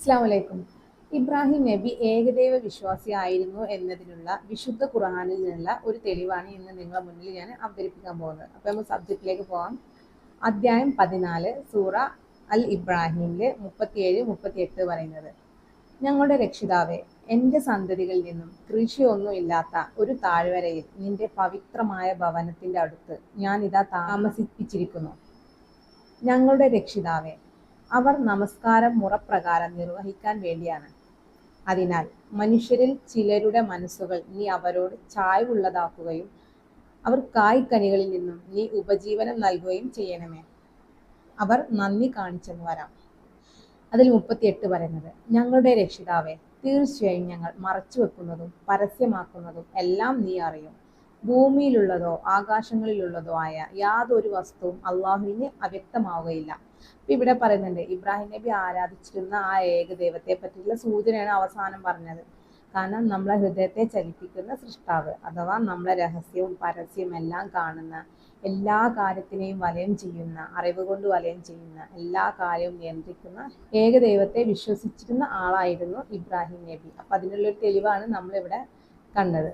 അസ്സാം ഇബ്രാഹിം നബി ഏകദൈവ വിശ്വാസിയായിരുന്നു എന്നതിനുള്ള വിശുദ്ധ ഖുർആാനിൽ നിന്നുള്ള ഒരു തെളിവാണ് ഇന്ന് നിങ്ങളുടെ മുന്നിൽ ഞാൻ അവതരിപ്പിക്കാൻ പോകുന്നത്. അപ്പോൾ നമ്മൾ സബ്ജക്റ്റിലേക്ക് പോകാം അധ്യായം പതിനാല് സൂറ അൽ ഇബ്രാഹിമിലെ മുപ്പത്തിയേഴ് മുപ്പത്തിയെട്ട് പറയുന്നത്. ഞങ്ങളുടെ രക്ഷിതാവെ എന്റെ സന്തതികളിൽ നിന്നും കൃഷിയൊന്നും ഇല്ലാത്ത ഒരു താഴ്വരയിൽ നിന്റെ പവിത്രമായ ഭവനത്തിന്റെ അടുത്ത് ഞാൻ ഇതാ താമസിപ്പിച്ചിരിക്കുന്നു. ഞങ്ങളുടെ രക്ഷിതാവെ അവർ നമസ്കാരം മുറപ്രകാരം നിർവഹിക്കാൻ വേണ്ടിയാണ്. അതിനാൽ മനുഷ്യരിൽ ചിലരുടെ മനസ്സുകൾ നീ അവരോട് ചായവുള്ളതാക്കുകയും അവർ കായ്ക്കനികളിൽ നിന്നും നീ ഉപജീവനം നൽകുകയും ചെയ്യണമേ. അവർ നന്ദി കാണിച്ചെന്ന് വരാം. അതിൽ മുപ്പത്തിയെട്ട് പറയുന്നത് ഞങ്ങളുടെ രക്ഷിതാവെ തീർച്ചയായും ഞങ്ങൾ മറച്ചു വെക്കുന്നതും പരസ്യമാക്കുന്നതും എല്ലാം നീ അറിയും. ഭൂമിയിലുള്ളതോ ആകാശങ്ങളിലുള്ളതോ ആയ യാതൊരു വസ്തുവും അള്ളാഹുവിന് അവ്യക്തമാവുകയില്ല. അപ്പൊ ഇവിടെ പറയുന്നുണ്ട് ഇബ്രാഹിം നബി ആരാധിച്ചിരുന്ന ആ ഏകദൈവത്തെ പറ്റിയുള്ള സൂചനയാണ് അവസാനം പറഞ്ഞത്. കാരണം നമ്മളെ ഹൃദയത്തെ ചലിപ്പിക്കുന്ന സൃഷ്ടാവ് അഥവാ നമ്മളെ രഹസ്യവും പരസ്യവും എല്ലാം കാണുന്ന എല്ലാ കാര്യത്തിനെയും വലയം ചെയ്യുന്ന അറിവ് കൊണ്ട് വലയം ചെയ്യുന്ന എല്ലാ കാര്യവും നിയന്ത്രിക്കുന്ന ഏകദൈവത്തെ വിശ്വസിച്ചിരുന്ന ആളായിരുന്നു ഇബ്രാഹിം നബി. അപ്പൊ അതിനുള്ളൊരു തെളിവാണ് നമ്മളിവിടെ കണ്ടത്.